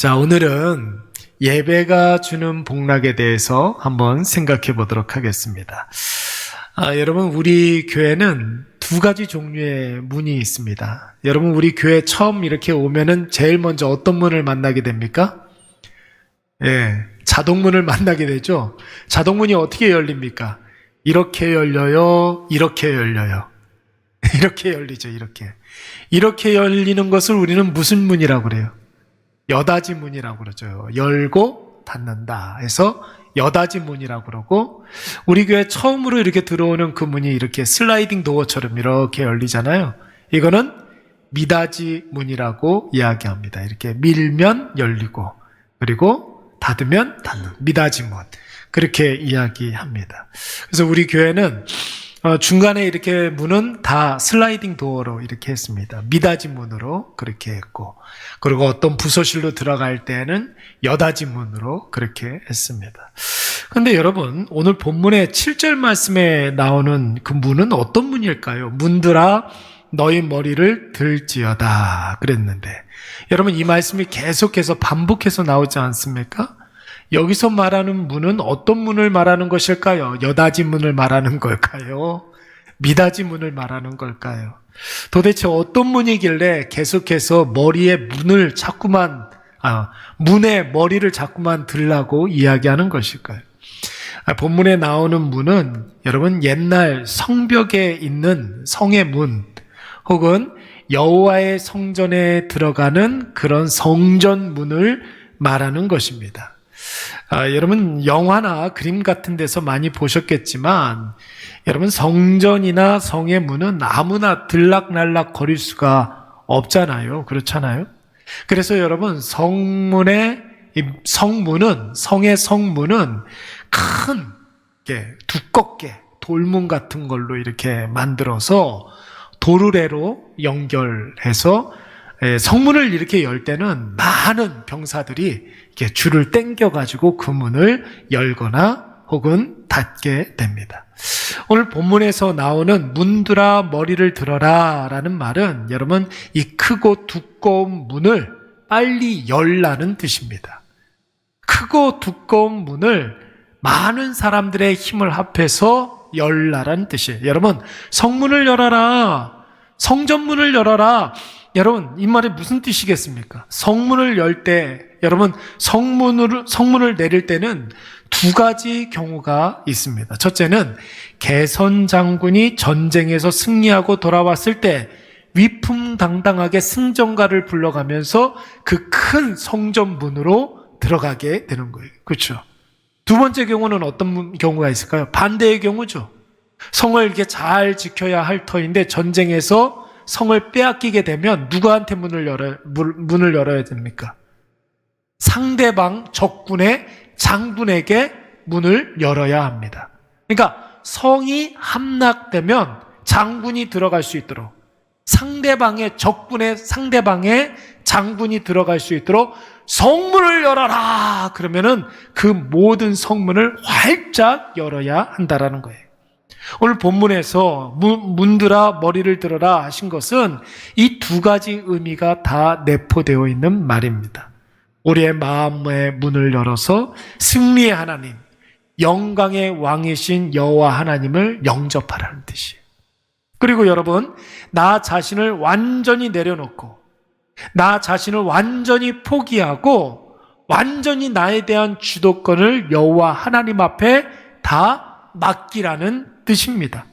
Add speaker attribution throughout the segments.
Speaker 1: 자, 오늘은 예배가 주는 복락에 대해서 한번 생각해 보도록 하겠습니다. 아, 여러분, 우리 교회는 두 가지 종류의 문이 있습니다. 여러분, 우리 교회 처음 이렇게 오면은 제일 먼저 어떤 문을 만나게 됩니까? 예, 자동문을 만나게 되죠. 자동문이 어떻게 열립니까? 이렇게 열려요, 이렇게 열려요. 이렇게 열리죠, 이렇게. 이렇게 열리는 것을 우리는 무슨 문이라고 그래요? 여다지 문이라고 그러죠. 열고 닫는다 해서 여다지 문이라고 그러고 우리 교회 처음으로 이렇게 들어오는 그 문이 이렇게 슬라이딩 도어처럼 이렇게 열리잖아요. 이거는 미닫이 문이라고 이야기합니다. 이렇게 밀면 열리고 그리고 닫으면 닫는 미닫이 문 그렇게 이야기합니다. 그래서 우리 교회는 어, 중간에 이렇게 문은 다 슬라이딩 도어로 이렇게 했습니다. 미닫이 문으로 그렇게 했고, 그리고 어떤 부서실로 들어갈 때는 여닫이 문으로 그렇게 했습니다. 근데 여러분, 오늘 본문의 7절 말씀에 나오는 그 문은 어떤 문일까요? 문들아, 너희 머리를 들지어다. 그랬는데, 여러분, 이 말씀이 계속해서 반복해서 나오지 않습니까? 여기서 말하는 문은 어떤 문을 말하는 것일까요? 여다지 문을 말하는 걸까요? 미다지 문을 말하는 걸까요? 도대체 어떤 문이길래 계속해서 머리에 문을 자꾸만, 아, 문에 머리를 자꾸만 들라고 이야기하는 것일까요? 아, 본문에 나오는 문은 여러분 옛날 성벽에 있는 성의 문 혹은 여호와의 성전에 들어가는 그런 성전 문을 말하는 것입니다. 아, 여러분 영화나 그림 같은 데서 많이 보셨겠지만 여러분 성전이나 성의 문은 아무나 들락날락 거릴 수가 없잖아요. 그렇잖아요. 그래서 여러분 성문의 성문은 성의 성문은 큰게 두껍게 돌문 같은 걸로 이렇게 만들어서 도르래로 연결해서 예, 성문을 이렇게 열 때는 많은 병사들이 이렇게 줄을 땡겨 가지고 그 문을 열거나 혹은 닫게 됩니다. 오늘 본문에서 나오는 문들아 머리를 들어라 라는 말은 여러분 이 크고 두꺼운 문을 빨리 열라는 뜻입니다. 크고 두꺼운 문을 많은 사람들의 힘을 합해서 열라라는 뜻이에요. 여러분 성문을 열어라. 성전문을 열어라. 여러분, 이 말이 무슨 뜻이겠습니까? 성문을 열 때, 여러분, 성문을, 성문을 내릴 때는 두 가지 경우가 있습니다. 첫째는 개선 장군이 전쟁에서 승리하고 돌아왔을 때 위풍당당하게 승전가를 불러가면서 그 큰 성전문으로 들어가게 되는 거예요. 그렇죠? 두 번째 경우는 어떤 경우가 있을까요? 반대의 경우죠. 성을 이렇게 잘 지켜야 할 터인데 전쟁에서 성을 빼앗기게 되면 누구한테 문을 열어 문을 열어야 됩니까? 상대방 적군의 장군에게 문을 열어야 합니다. 그러니까 성이 함락되면 장군이 들어갈 수 있도록 상대방의 적군의 상대방의 장군이 들어갈 수 있도록 성문을 열어라. 그러면은 그 모든 성문을 활짝 열어야 한다라는 거예요. 오늘 본문에서 문들아 머리를 들어라 하신 것은 이 두 가지 의미가 다 내포되어 있는 말입니다. 우리의 마음의 문을 열어서 승리의 하나님, 영광의 왕이신 여호와 하나님을 영접하라는 뜻이에요. 그리고 여러분, 나 자신을 완전히 내려놓고 나 자신을 완전히 포기하고 완전히 나에 대한 주도권을 여호와 하나님 앞에 다 맡기라는 뜻입니다.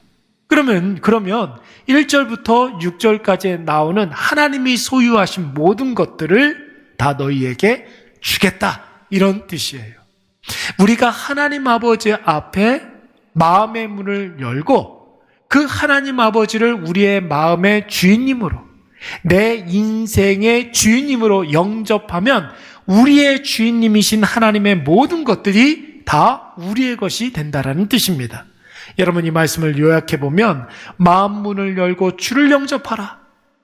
Speaker 1: 그러면, 그러면 1절부터 6절까지 나오는 하나님이 소유하신 모든 것들을 다 너희에게 주겠다. 이런 뜻이에요. 우리가 하나님 아버지 앞에 마음의 문을 열고 그 하나님 아버지를 우리의 마음의 주인님으로 내 인생의 주인님으로 영접하면 우리의 주인님이신 하나님의 모든 것들이 다 우리의 것이 된다라는 뜻입니다. 여러분 이 말씀을 요약해 보면 마음 문을 열고 주를 영접하라.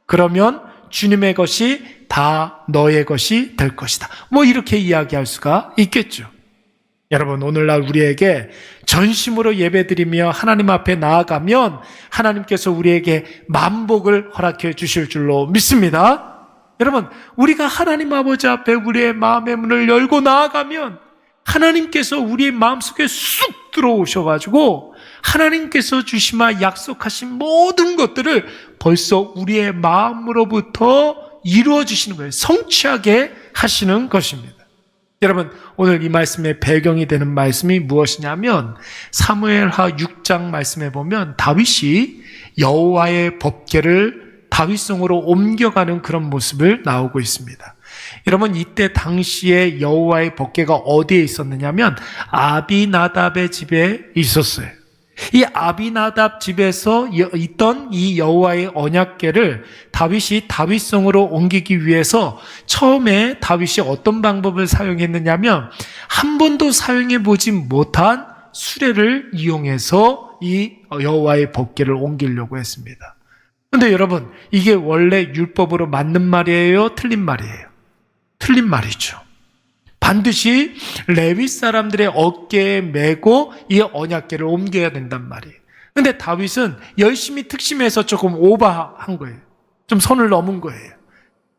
Speaker 1: 그러면 주님의 것이 다 너의 것이 될 것이다. 뭐 이렇게 이야기할 수가 있겠죠. 여러분 오늘날 우리에게 전심으로 예배드리며 하나님 앞에 나아가면 하나님께서 우리에게 만복을 허락해 주실 줄로 믿습니다. 여러분, 우리가 하나님 아버지 앞에 우리의 마음의 문을 열고 나아가면 하나님께서 우리의 마음속에 쑥 들어오셔 가지고 하나님께서 주시마 약속하신 모든 것들을 벌써 우리의 마음으로부터 이루어 주시는 거예요. 성취하게 하시는 것입니다. 여러분, 오늘 이 말씀의 배경이 되는 말씀이 무엇이냐면 사무엘하 6장 말씀에 보면 다윗이 여호와의 법궤를 다윗성으로 옮겨가는 그런 모습을 나오고 있습니다. 여러분 이때 당시에 여호와의 법궤가 어디에 있었느냐면 아비나답의 집에 있었어요. 이 아비나답 집에서 있던 이 여호와의 언약궤를 다윗이 다윗성으로 옮기기 위해서 처음에 다윗이 어떤 방법을 사용했느냐면 한 번도 사용해 보지 못한 수레를 이용해서 이 여호와의 법궤를 옮기려고 했습니다. 근데 여러분, 이게 원래 율법으로 맞는 말이에요? 틀린 말이에요? 틀린 말이죠. 반드시 레위 사람들의 어깨에 메고 이 언약계를 옮겨야 된단 말이에요. 근데 다윗은 열심히 특심해서 조금 오버한 거예요. 좀 선을 넘은 거예요.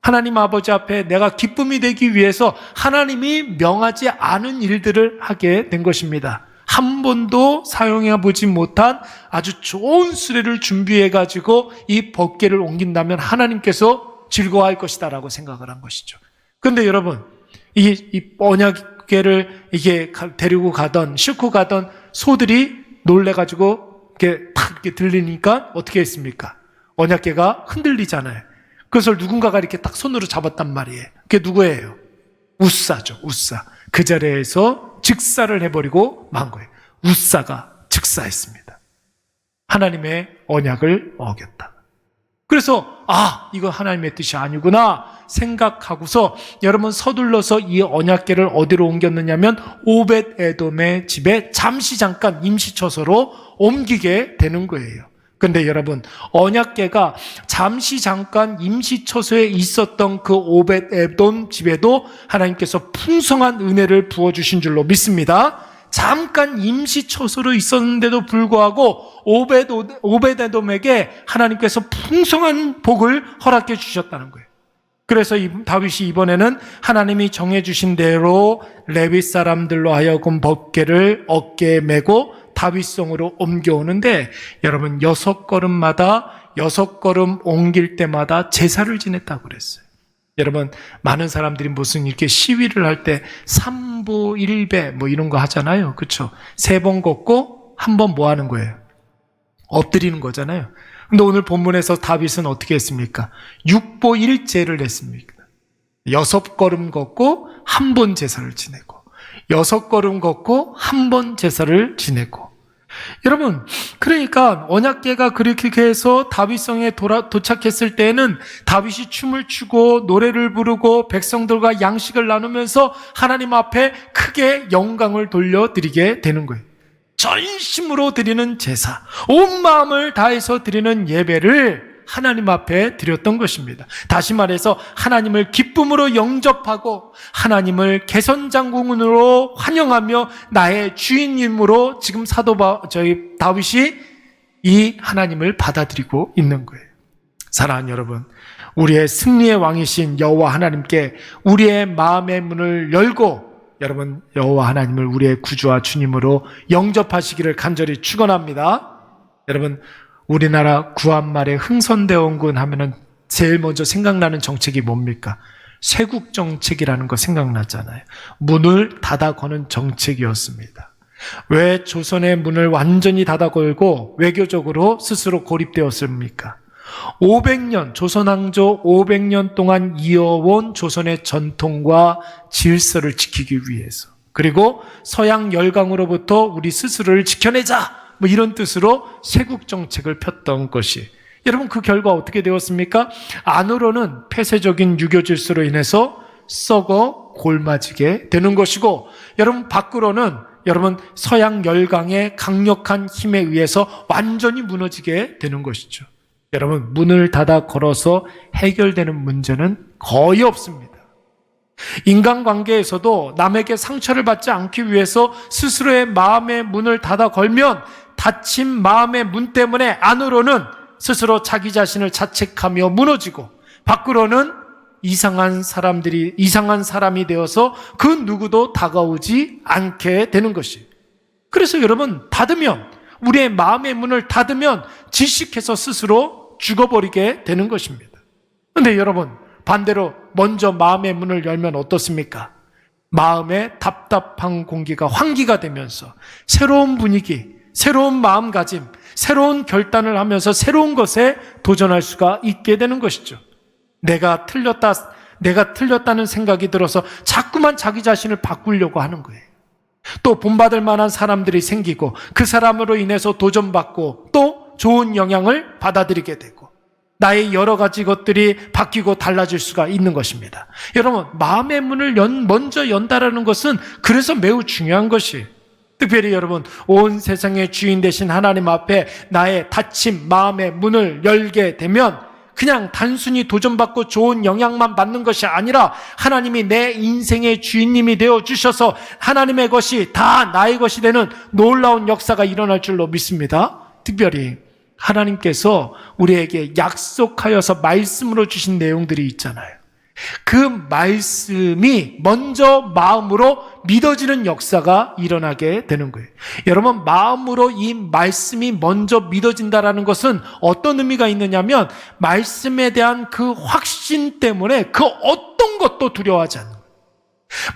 Speaker 1: 하나님 아버지 앞에 내가 기쁨이 되기 위해서 하나님이 명하지 않은 일들을 하게 된 것입니다. 한 번도 사용해 보지 못한 아주 좋은 수레를 준비해 가지고 이 법계를 옮긴다면 하나님께서 즐거워할 것이다라고 생각을 한 것이죠. 그런데 여러분, 이, 이 언약계를 이게 데리고 가던 싣고 가던 소들이 놀래 가지고 이렇게 탁 이렇게 들리니까 어떻게 했습니까? 언약계가 흔들리잖아요. 그것을 누군가가 이렇게 딱 손으로 잡았단 말이에요. 그게 누구예요? 우사죠, 우사. 그 자리에서 즉사를 해버리고 만 거예요. 우사가 즉사했습니다. 하나님의 언약을 어겼다. 그래서 아 이거 하나님의 뜻이 아니구나 생각하고서 여러분 서둘러서 이 언약계를 어디로 옮겼느냐면 오벳 에돔의 집에 잠시 잠깐 임시처소로 옮기게 되는 거예요. 근데 여러분, 언약계가 잠시 잠깐 임시처소에 있었던 그 오벳 에돔 집에도 하나님께서 풍성한 은혜를 부어 주신 줄로 믿습니다. 잠깐 임시처소로 있었는데도 불구하고 오벳 에돔에게 하나님께서 풍성한 복을 허락해 주셨다는 거예요. 그래서 다윗이 이번에는 하나님이 정해주신 대로 레위 사람들로 하여금 법계를 어깨에 메고 다윗성으로 옮겨오는데 여러분 여섯 걸음마다 여섯 걸음 옮길 때마다 제사를 지냈다고 그랬어요. 여러분 많은 사람들이 무슨 이렇게 시위를 할 때 3보 1배 뭐 이런 거 하잖아요. 그렇죠? 세 번 걷고 한 번 뭐 하는 거예요? 엎드리는 거잖아요. 근데 오늘 본문에서 다윗은 어떻게 했습니까? 6보 1제를 했습니다. 여섯 걸음 걷고 한 번 제사를 지내고 여섯 걸음 걷고 한 번 제사를 지내고 여러분 그러니까 언약계가 그렇게 해서 다윗성에 돌아, 도착했을 때에는 다윗이 춤을 추고 노래를 부르고 백성들과 양식을 나누면서 하나님 앞에 크게 영광을 돌려드리게 되는 거예요. 전심으로 드리는 제사, 온 마음을 다해서 드리는 예배를 하나님 앞에 드렸던 것입니다. 다시 말해서 하나님을 기쁨으로 영접하고 하나님을 개선장군으로 환영하며 나의 주인님으로 지금 사도 바, 저희 다윗이 이 하나님을 받아들이고 있는 거예요. 사랑하는 여러분, 우리의 승리의 왕이신 여호와 하나님께 우리의 마음의 문을 열고 여러분 여호와 하나님을 우리의 구주와 주님으로 영접하시기를 간절히 축원합니다. 여러분 우리나라 구한말에 흥선대원군 하면은 제일 먼저 생각나는 정책이 뭡니까? 세국 정책이라는 거 생각나잖아요. 문을 닫아 거는 정책이었습니다. 왜 조선의 문을 완전히 닫아 걸고 외교적으로 스스로 고립되었습니까? 500년, 조선왕조 500년 동안 이어온 조선의 전통과 질서를 지키기 위해서. 그리고 서양 열강으로부터 우리 스스로를 지켜내자! 뭐 이런 뜻으로 세국 정책을 폈던 것이 여러분 그 결과 어떻게 되었습니까? 안으로는 폐쇄적인 유교 질서로 인해서 썩어 골마지게 되는 것이고 여러분 밖으로는 여러분 서양 열강의 강력한 힘에 의해서 완전히 무너지게 되는 것이죠. 여러분 문을 닫아 걸어서 해결되는 문제는 거의 없습니다. 인간관계에서도 남에게 상처를 받지 않기 위해서 스스로의 마음의 문을 닫아 걸면 닫힌 마음의 문 때문에 안으로는 스스로 자기 자신을 자책하며 무너지고 밖으로는 이상한 사람들이, 이상한 사람이 되어서 그 누구도 다가오지 않게 되는 것이. 그래서 여러분, 닫으면, 우리의 마음의 문을 닫으면 질식해서 스스로 죽어버리게 되는 것입니다. 근데 여러분, 반대로 먼저 마음의 문을 열면 어떻습니까? 마음의 답답한 공기가 환기가 되면서 새로운 분위기, 새로운 마음가짐, 새로운 결단을 하면서 새로운 것에 도전할 수가 있게 되는 것이죠. 내가 틀렸다, 내가 틀렸다는 생각이 들어서 자꾸만 자기 자신을 바꾸려고 하는 거예요. 또 본받을 만한 사람들이 생기고 그 사람으로 인해서 도전받고 또 좋은 영향을 받아들이게 되고 나의 여러 가지 것들이 바뀌고 달라질 수가 있는 것입니다. 여러분, 마음의 문을 연, 먼저 연다라는 것은 그래서 매우 중요한 것이 특별히 여러분, 온 세상의 주인 되신 하나님 앞에 나의 닫힌 마음의 문을 열게 되면 그냥 단순히 도전받고 좋은 영향만 받는 것이 아니라 하나님이 내 인생의 주인님이 되어 주셔서 하나님의 것이 다 나의 것이 되는 놀라운 역사가 일어날 줄로 믿습니다. 특별히 하나님께서 우리에게 약속하여서 말씀으로 주신 내용들이 있잖아요. 그 말씀이 먼저 마음으로 믿어지는 역사가 일어나게 되는 거예요. 여러분, 마음으로 이 말씀이 먼저 믿어진다라는 것은 어떤 의미가 있느냐면, 말씀에 대한 그 확신 때문에 그 어떤 것도 두려워하지 않는.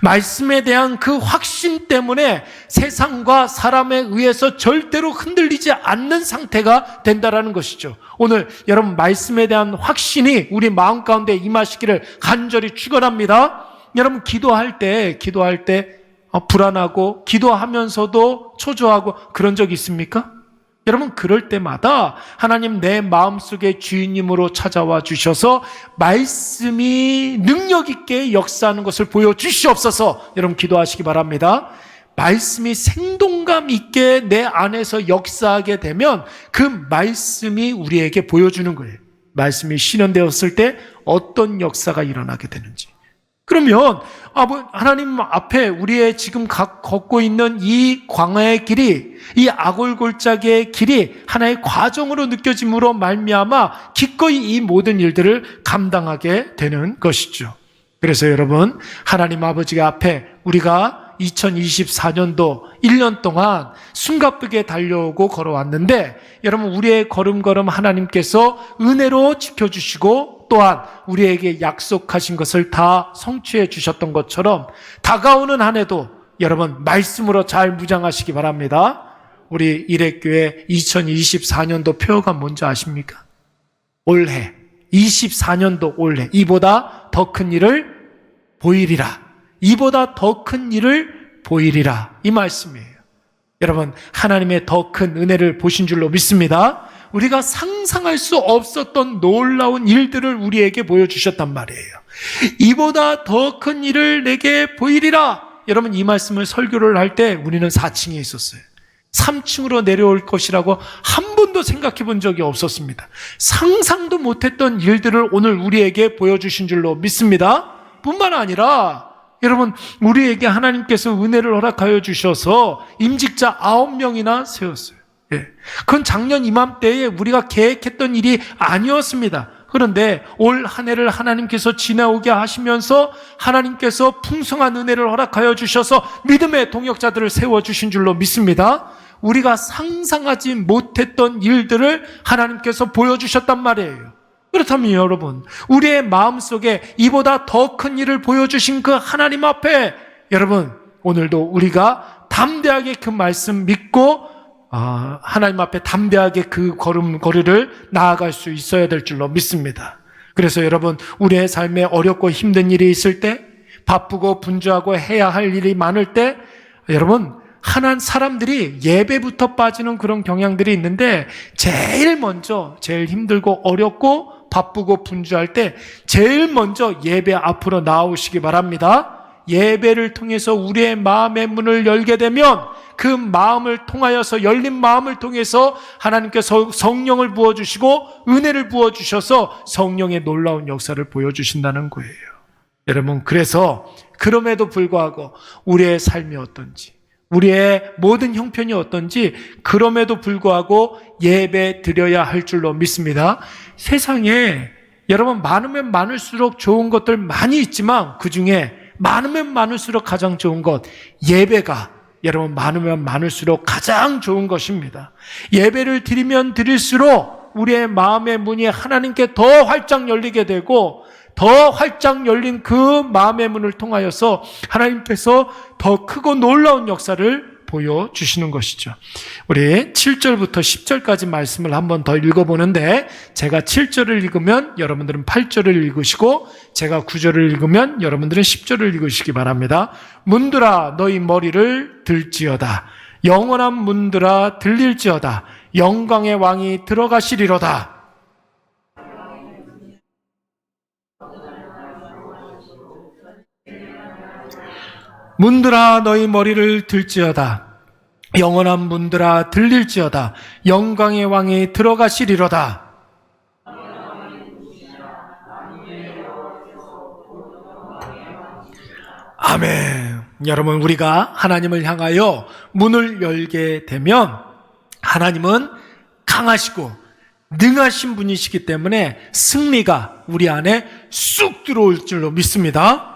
Speaker 1: 말씀에 대한 그 확신 때문에 세상과 사람에 의해서 절대로 흔들리지 않는 상태가 된다라는 것이죠. 오늘 여러분 말씀에 대한 확신이 우리 마음 가운데 임하시기를 간절히 축원합니다. 여러분 기도할 때 기도할 때 어, 불안하고 기도하면서도 초조하고 그런 적 있습니까? 여러분 그럴 때마다 하나님 내 마음속에 주인님으로 찾아와 주셔서 말씀이 능력 있게 역사하는 것을 보여 주시옵소서. 여러분 기도하시기 바랍니다. 말씀이 생동감 있게 내 안에서 역사하게 되면 그 말씀이 우리에게 보여주는 거예요. 말씀이 실현되었을 때 어떤 역사가 일어나게 되는지. 그러면 하나님 앞에 우리의 지금 걷고 있는 이 광야의 길이 이 아골골짜기의 길이 하나의 과정으로 느껴짐으로 말미암아 기꺼이 이 모든 일들을 감당하게 되는 것이죠. 그래서 여러분 하나님 아버지 앞에 우리가 2024년도 1년 동안 숨가쁘게 달려오고 걸어왔는데 여러분 우리의 걸음걸음 하나님께서 은혜로 지켜주시고 또한 우리에게 약속하신 것을 다 성취해 주셨던 것처럼 다가오는 한 해도 여러분 말씀으로 잘 무장하시기 바랍니다. 우리 일회교회 2024년도 표어가 뭔지 아십니까? 올해 24년도 올해 이보다 더 큰 일을 보이리라. 이보다 더 큰 일을 보이리라. 이 말씀이에요. 여러분, 하나님의 더 큰 은혜를 보신 줄로 믿습니다. 우리가 상상할 수 없었던 놀라운 일들을 우리에게 보여주셨단 말이에요. 이보다 더 큰 일을 내게 보이리라. 여러분, 이 말씀을 설교를 할 때 우리는 4층에 있었어요. 3층으로 내려올 것이라고 한 번도 생각해 본 적이 없었습니다. 상상도 못했던 일들을 오늘 우리에게 보여주신 줄로 믿습니다. 뿐만 아니라 여러분 우리에게 하나님께서 은혜를 허락하여 주셔서 임직자 아홉 명이나 세웠어요. 예. 그건 작년 이맘때에 우리가 계획했던 일이 아니었습니다. 그런데 올 한 해를 하나님께서 지나오게 하시면서 하나님께서 풍성한 은혜를 허락하여 주셔서 믿음의 동역자들을 세워 주신 줄로 믿습니다. 우리가 상상하지 못했던 일들을 하나님께서 보여주셨단 말이에요. 그렇다면 여러분, 우리의 마음 속에 이보다 더 큰 일을 보여주신 그 하나님 앞에 여러분, 오늘도 우리가 담대하게 그 말씀 믿고 아, 하나님 앞에 담대하게 그 걸음걸이를 나아갈 수 있어야 될 줄로 믿습니다. 그래서 여러분, 우리의 삶에 어렵고 힘든 일이 있을 때, 바쁘고 분주하고 해야 할 일이 많을 때, 여러분, 하나 사람들이 예배부터 빠지는 그런 경향들이 있는데, 제일 먼저, 제일 힘들고 어렵고 바쁘고 분주할 때, 제일 먼저 예배 앞으로 나오시기 바랍니다. 예배를 통해서 우리의 마음의 문을 열게 되면 그 마음을 통하여서 열린 마음을 통해서 하나님께서 성령을 부어 주시고 은혜를 부어 주셔서 성령의 놀라운 역사를 보여 주신다는 거예요. 여러분 그래서 그럼에도 불구하고 우리의 삶이 어떤지 우리의 모든 형편이 어떤지 그럼에도 불구하고 예배 드려야 할 줄로 믿습니다. 세상에 여러분 많으면 많을수록 좋은 것들 많이 있지만 그 중에 많으면 많을수록 가장 좋은 것 예배가 여러분 많으면 많을수록 가장 좋은 것입니다. 예배를 드리면 드릴수록 우리의 마음의 문이 하나님께 더 활짝 열리게 되고 더 활짝 열린 그 마음의 문을 통하여서 하나님께서 더 크고 놀라운 역사를 보여주시는 것이죠. 우리 7절부터 10절까지 말씀을 한번 더 읽어보는데 제가 7절을 읽으면 여러분들은 8절을 읽으시고 제가 9절을 읽으면 여러분들은 10절을 읽으시기 바랍니다. 문들아 너희 머리를 들지어다. 영원한 문들아 들릴지어다. 영광의 왕이 들어가시리로다. 문들아 너희 머리를 들지어다. 영원한 문들아 들릴지어다. 영광의 왕이 들어가시리로다. 아멘. 여러분, 우리가 하나님을 향하여 문을 열게 되면 하나님은 강하시고 능하신 분이시기 때문에 승리가 우리 안에 쑥 들어올 줄로 믿습니다.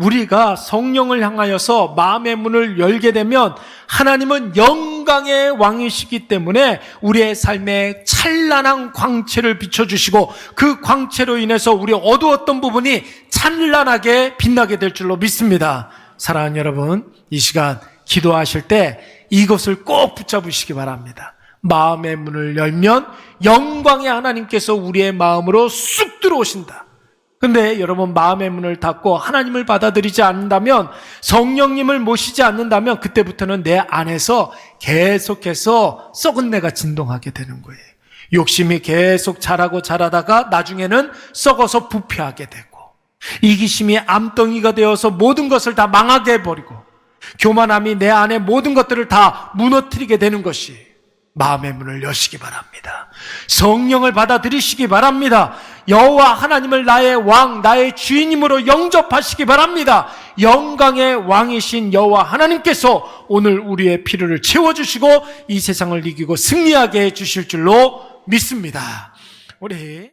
Speaker 1: 우리가 성령을 향하여서 마음의 문을 열게 되면 하나님은 영광의 왕이시기 때문에 우리의 삶에 찬란한 광채를 비춰주시고 그 광채로 인해서 우리 어두웠던 부분이 찬란하게 빛나게 될 줄로 믿습니다. 사랑하는 여러분, 이 시간 기도하실 때 이것을 꼭 붙잡으시기 바랍니다. 마음의 문을 열면 영광의 하나님께서 우리의 마음으로 쑥 들어오신다. 근데 여러분 마음의 문을 닫고 하나님을 받아들이지 않는다면 성령님을 모시지 않는다면 그때부터는 내 안에서 계속해서 썩은 내가 진동하게 되는 거예요. 욕심이 계속 자라고 자라다가 나중에는 썩어서 부패하게 되고 이기심이 암덩이가 되어서 모든 것을 다 망하게 해버리고 교만함이 내 안에 모든 것들을 다 무너뜨리게 되는 것이 마음의 문을 여시기 바랍니다. 성령을 받아들이시기 바랍니다. 여호와 하나님을 나의 왕, 나의 주인님으로 영접하시기 바랍니다. 영광의 왕이신 여호와 하나님께서 오늘 우리의 필요를 채워 주시고 이 세상을 이기고 승리하게 해 주실 줄로 믿습니다. 우리